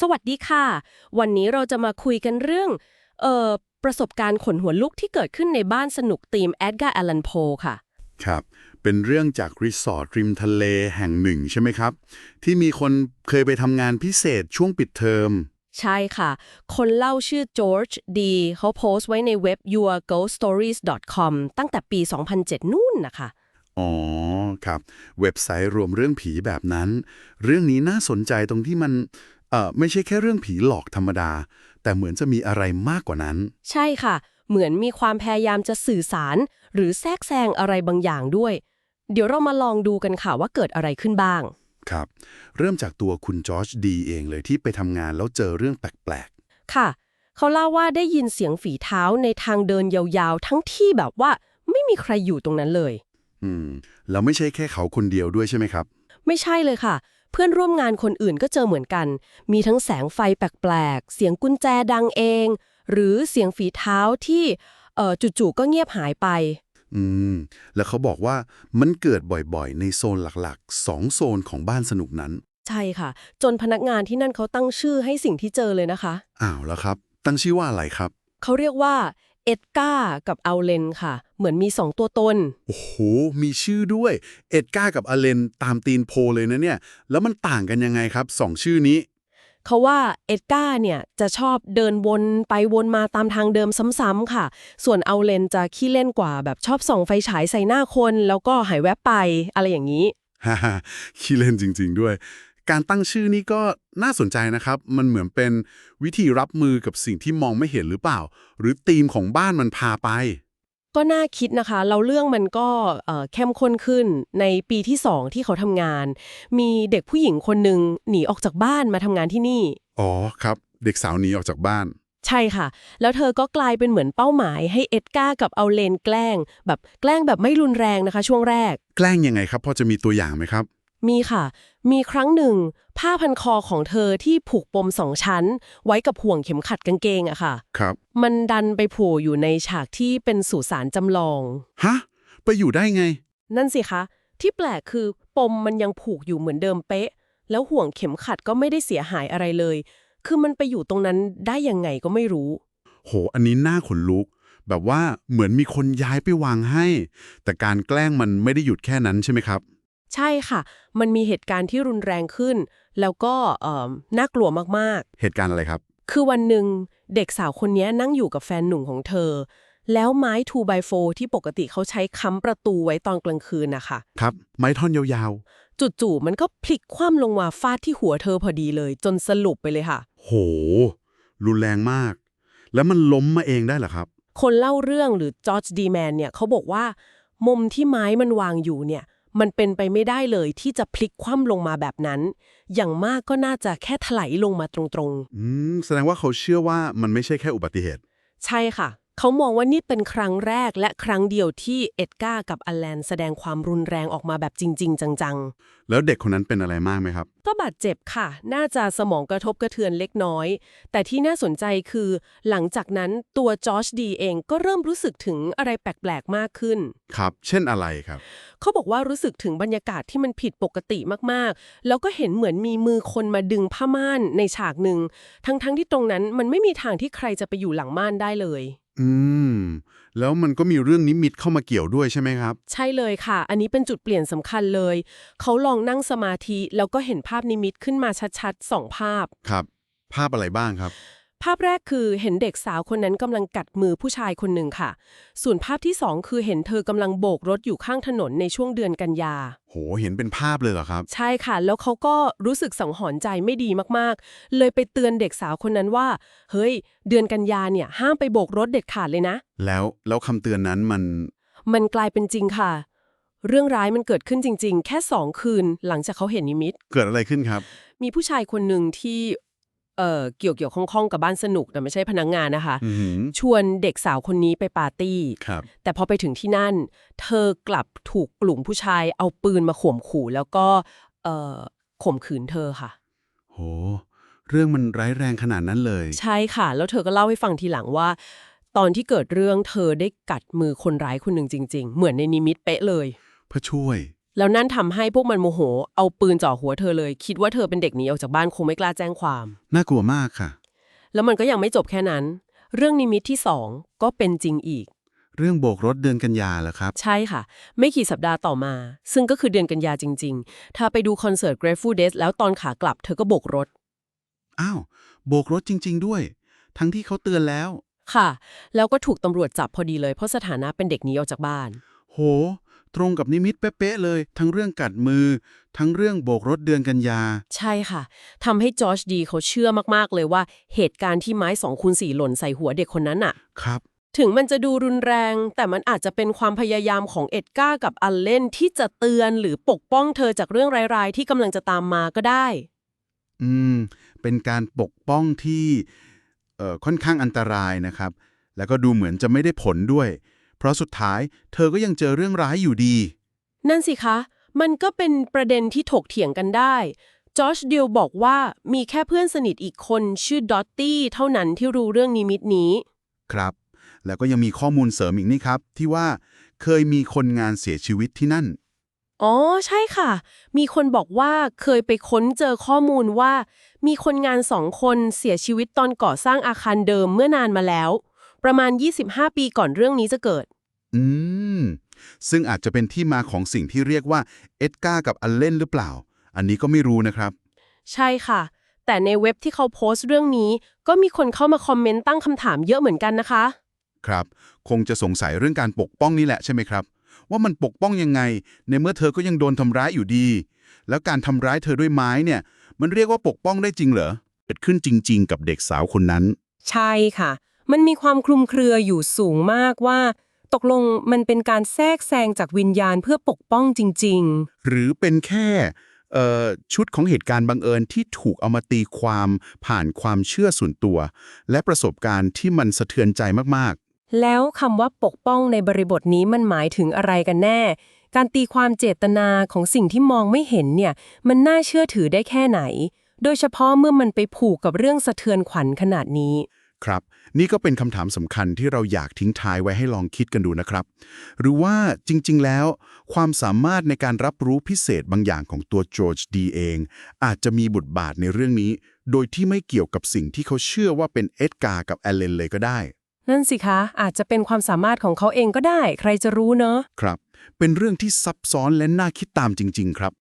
สวัสดีค่ะ วันนี้เราจะมาคุยกันเรื่องเอ่อประสบการณ์ขนหัวลุกที่เกิดขึ้นในบ้านสนุกทีมแอดการ์แอลันโพค่ะ ครับ เป็นเรื่องจากรีสอร์ทริมทะเลแห่งหนึ่งใช่ไหมครับ ที่มีคนเคยไปทำงานพิเศษช่วงปิดเทอม ใช่ค่ะ คนเล่าชื่อจอร์จดีเขาโพสต์ไว้ในเว็บ yourghoststories.com ตั้งแต่ปี 2007 นู่นนะคะ อ๋อ ครับ เว็บไซต์รวมเรื่องผีแบบนั้น เรื่องนี้น่าสนใจตรงที่มันเอ่อไม่ใช่แค่เรื่องผีหลอกธรรมดา แต่เหมือนจะมีอะไรมากกว่านั้น ใช่ค่ะ เหมือนมีความพยายามจะสื่อสาร หรือแทรกแซงอะไรบางอย่างด้วย เดี๋ยวเรามาลองดูกันค่ะว่าเกิดอะไรขึ้นบ้าง ครับ เริ่มจากตัวคุณจอร์จดีเองเลยที่ไปทำงานแล้วเจอเรื่องแปลกค่ะ เขาเล่าว่าได้ยินเสียงฝีเท้าในทางเดินยาวๆ ทั้งที่แบบว่าไม่มีใครอยู่ตรงนั้นเลยๆอืม แล้วไม่ใช่แค่เขาคนเดียวด้วยใช่ไหมครับ ไม่ใช่เลยค่ะ เพื่อนร่วมงานคนอื่นก็เจอเหมือนกัน มีทั้งแสงไฟแปลกๆ เสียงกุญแจดังเอง หรือเสียงฝีเท้าที่เอ่อจู่ๆก็เงียบหายไป อืม แล้วเขาบอกว่ามันเกิดบ่อยๆ ในโซนหลักๆสองโซนของบ้านสนุกนั้น ใช่ค่ะ จนพนักงานที่นั่นเขาตั้งชื่อให้สิ่งที่เจอเลยนะคะ อ้าวแล้วครับ ตั้งชื่อว่าอะไรครับ เขาเรียกว่า เอ็ดการ์กับเอาเลนค่ะ เหมือนมีสองตัวตน โอ้โห มีชื่อด้วย เอ็ดการ์กับอเลนตามตีนโพเลยนะเนี่ย แล้วมันต่างกันยังไงครับสองชื่อนี้ เขาว่าเอ็ดการ์เนี่ยจะชอบเดินวนไปวนมาตามทางเดิมซ้ำๆค่ะ ส่วนเอาเลนจะขี้เล่นกว่าแบบชอบส่องไฟฉายใส่หน้าคน แล้วก็หายแวบไปอะไรอย่างนี้ ฮ่าฮ่าขี้เล่นจริง ๆ ด้วย การตั้งชื่อนี้ก็น่าสนใจนะครับ มันเหมือนเป็นวิธีรับมือกับสิ่งที่มองไม่เห็นหรือเปล่า หรือธีมของบ้านมันพาไป ก็น่าคิดนะคะ เราเรื่องมันก็เอ่อเข้มข้นขึ้นในปีที่สองที่เขาทำงาน มีเด็กผู้หญิงคนหนึ่งหนีออกจากบ้านมาทำงานที่นี่ อ๋อครับ เด็กสาวหนีออกจากบ้านใช่ค่ะ แล้วเธอก็กลายเป็นเหมือนเป้าหมายให้เอ็ดการ์กับเอาเลนแกล้ง แบบแกล้งแบบไม่รุนแรงนะคะ ช่วงแรก แกล้งยังไงครับพอจะมีตัวอย่างไหมครับ มีค่ะ มีครั้งหนึ่ง ผ้าพันคอของเธอที่ผูกปมสองชั้น ไว้กับห่วงเข็มขัดกางเกงอะค่ะ ครับ มันดันไปโผล่อยู่ในฉากที่เป็นสุสานจำลอง ฮะ ไปอยู่ได้ไง นั่นสิคะ ที่แปลกคือปมมันยังผูกอยู่เหมือนเดิมเป๊ะ แล้วห่วงเข็มขัดก็ไม่ได้เสียหายอะไรเลย คือมันไปอยู่ตรงนั้นได้ยังไงก็ไม่รู้ โห อันนี้น่าขนลุก แบบว่าเหมือนมีคนย้ายไปวางให้ แต่การแกล้งมันไม่ได้หยุดแค่นั้นใช่ไหมครับ ใช่ค่ะ มันมีเหตุการณ์ที่รุนแรงขึ้น แล้วก็เอ่อน่ากลัวมากเหตุการณ์อะไรครับ ๆ คือวันหนึ่งเด็กสาวคนนี้นั่งอยู่กับแฟนหนุ่มของเธอ แล้วไม้ 2x4 ที่ปกติเขาใช้ค้ำประตูไว้ตอนกลางคืนนะคะ ครับ ไม้ท่อนยาวจู่ๆมันก็พลิกคว่ำลงมาฟาดที่หัวเธอพอดีเลย จนสลบไปเลยค่ะ ๆ โห รุนแรงมาก แล้วมันล้มมาเองได้เหรอครับ คนเล่าเรื่องหรือจอร์จดีแมนเนี่ยเขาบอกว่า มุมที่ไม้มันวางอยู่เนี่ย มันเป็นไปไม่ได้เลยที่จะพลิกคว่ำลงมาแบบนั้น อย่างมากก็น่าจะแค่ถลายลงมาตรงอืม แสดงว่าเขาเชื่อว่ามันไม่ใช่แค่อุบัติเหตุๆใช่ค่ะ เขามองว่านี่เป็นครั้งแรกและครั้งเดียวที่เอ็ดการ์กับอแลนแสดงความรุนแรงออกมาแบบจริง ๆ จังแล้วเด็กคนนั้นเป็นอะไรมากไหมครับๆก็บาดเจ็บค่ะ น่าจะสมองกระทบกระเทือนเล็กน้อย แต่ที่น่าสนใจคือ หลังจากนั้นตัวจอร์จดีเองก็เริ่มรู้สึกถึงอะไรแปลกๆมากขึ้น ครับ เช่นอะไรครับ เขาบอกว่ารู้สึกถึงบรรยากาศที่มันผิดปกติมากๆ แล้วก็เห็นเหมือนมีมือคนมาดึงผ้าม่านในฉากหนึ่งทั้งๆที่ตรงนั้นมันไม่มีทางที่ใครจะไปอยู่หลังม่านได้เลย อืม แล้วมันก็มีเรื่องนิมิตเข้ามาเกี่ยวด้วยใช่ไหมครับ ใช่เลยค่ะ อันนี้เป็นจุดเปลี่ยนสำคัญเลย เขาลองนั่งสมาธิแล้วก็เห็นภาพนิมิตขึ้นมาชัดๆสองภาพ ครับ ภาพอะไรบ้างครับ ภาพแรกคือเห็นเด็กสาวคนนั้นกำลังกัดมือผู้ชายคนหนึ่งค่ะ ส่วนภาพที่สองคือเห็นเธอกำลังโบกรถอยู่ข้างถนนในช่วงเดือนกันยา โห เห็นเป็นภาพเลยเหรอครับ ใช่ค่ะ แล้วเขาก็รู้สึกสังหรณ์ใจไม่ดีมากๆ เลยไปเตือนเด็กสาวคนนั้นว่า เฮ้ย เดือนกันยาเนี่ยห้ามไปโบกรถเด็ดขาดเลยนะ แล้วแล้วคำเตือนนั้นมัน มันกลายเป็นจริงค่ะ เรื่องร้ายมันเกิดขึ้นจริง ๆ แค่สองคืน หลังจากเขาเห็นนิมิต เกิดอะไรขึ้นครับ มีผู้ชายคนหนึ่งที่ เอ่อเกี่ยวเกี่ยวข้องๆกับบ้านสนุกแต่ไม่ใช่พนักงงานนะคะ อือหือชวนเด็กสาวคนนี้ไปปาร์ตี้ ครับ แต่พอไปถึงที่นั่น เธอกลับถูกกลุ่มผู้ชายเอาปืนมาข่มขู่แล้วก็เอ่อข่มขืนเธอค่ะ โห เรื่องมันร้ายแรงขนาดนั้นเลย ใช่ค่ะ แล้วเธอก็เล่าให้ฟังทีหลังว่า ตอนที่เกิดเรื่องเธอได้กัดมือคนร้ายคนหนึ่งจริง ๆ เหมือนในนิมิตเป๊ะเลยเพื่อช่วย แล้วนั่นทำให้พวกมันโมโห เอาปืนจ่อหัวเธอเลย คิดว่าเธอเป็นเด็กหนีออกจากบ้านคงไม่กล้าแจ้งความ น่ากลัวมากค่ะ แล้วมันก็ยังไม่จบแค่นั้น เรื่องนิมิตที่สองก็เป็นจริงอีก เรื่องโบกรถเดือนกันยาเหรอครับ ใช่ค่ะ ไม่กี่สัปดาห์ต่อมา ซึ่งก็คือเดือนกันยาจริงๆถ้าไปดูคอนเสิร์ต Grateful Dead แล้วตอนขากลับ เธอก็โบกรถ อ้าวโบกรถจริง ๆ ด้วย ทั้งที่เขาเตือนแล้ว ค่ะ แล้วก็ถูกตำรวจจับพอดีเลยเพราะสถานะเป็นเด็กหนีออกจากบ้าน โห ตรงกับนิมิตเป๊ะๆเลย ทั้งเรื่องกัดมือ ทั้งเรื่องโบกรถเดือนกันยา ใช่ค่ะทำให้จอร์จดีเขาเชื่อมากๆเลยว่า เหตุการณ์ที่ไม้สองคูณสี่หล่นใส่หัวเด็กคนนั้นน่ะครับ ถึงมันจะดูรุนแรง แต่มันอาจจะเป็นความพยายามของเอ็ดก้ากับอัลเลนที่จะเตือนหรือปกป้องเธอจากเรื่องร้ายๆ ที่กำลังจะตามมาก็ได้ อืม เป็นการปกป้องที่เอ่อค่อนข้างอันตรายนะครับ แล้วก็ดูเหมือนจะไม่ได้ผลด้วยเพ ราะสุดท้ายเธอก็ยังเจอเรื่องร้ายอยู่ดี นั่นสิคะ มันก็เป็นประเด็นที่ถกเถียงกันได้ จอร์จเดียวบอกว่ามีแค่เพื่อนสนิทอีกคนชื่อดอตตี้เท่านั้นที่รู้เรื่องนิมิตนี้ ครับ แล้วก็ยังมีข้อมูลเสริมอีกนี่ครับ ที่ว่าเคยมีคนงานเสียชีวิตที่นั่น อ๋อ ใช่ค่ะ มีคนบอกว่าเคยไปค้นเจอข้อมูลว่า มีคนงานสองคนเสียชีวิตตอนก่อสร้างอาคารเดิมเมื่อนานมาแล้ว ประมาณ 25 ปีก่อนเรื่องนี้จะเกิด อืม ซึ่งอาจจะเป็นที่มาของสิ่งที่เรียกว่าเอ็ดการ์กับอัลเลนหรือเปล่า อันนี้ก็ไม่รู้นะครับ ใช่ค่ะ แต่ในเว็บที่เขาโพสต์เรื่องนี้ ก็มีคนเข้ามาคอมเมนต์ตั้งคำถามเยอะเหมือนกันนะคะ ครับ คงจะสงสัยเรื่องการปกป้องนี่แหละใช่ไหมครับ ว่ามันปกป้องยังไง ในเมื่อเธอก็ยังโดนทำร้ายอยู่ดี แล้วการทำร้ายเธอด้วยไม้เนี่ย มันเรียกว่าปกป้องได้จริงเหรอเกิดขึ้นจริง ๆ กับเด็กสาวคนนั้น ใช่ค่ะ มันมีความคลุมเครืออยู่สูงมากว่า ตกลงมันเป็นการแทรกแซงจากวิญญาณเพื่อปกป้องจริง หรือเป็นแค่เอ่อชุดของเหตุการณ์บังเอิญที่ถูกเอามาตีความผ่านความเชื่อส่วนตัว และประสบการณ์ที่มันสะเทือนใจมากๆ แล้วคำว่าปกป้องในบริบทนี้มันหมายถึงอะไรกันแน่ การตีความเจตนาของสิ่งที่มองไม่เห็นเนี่ย มันน่าเชื่อถือได้แค่ไหน โดยเฉพาะเมื่อมันไปผูกกับเรื่องสะเทือนขวัญขนาดนี้ๆ ครับ นี่ก็เป็นคำถามสำคัญที่เราอยากทิ้งท้ายไว้ให้ลองคิดกันดูนะครับ หรือว่าจริง ๆ แล้ว ความสามารถในการรับรู้พิเศษบางอย่างของตัวจอร์จดีเอง อาจจะมีบทบาทในเรื่องนี้ โดยที่ไม่เกี่ยวกับสิ่งที่เขาเชื่อว่าเป็นเอ็ดการ์กับแอลเลนเลยก็ได้ นั่นสิคะ อาจจะเป็นความสามารถของเขาเองก็ได้ ใครจะรู้เนอะครับ เป็นเรื่องที่ซับซ้อนและน่าคิดตามจริง ๆ ครับ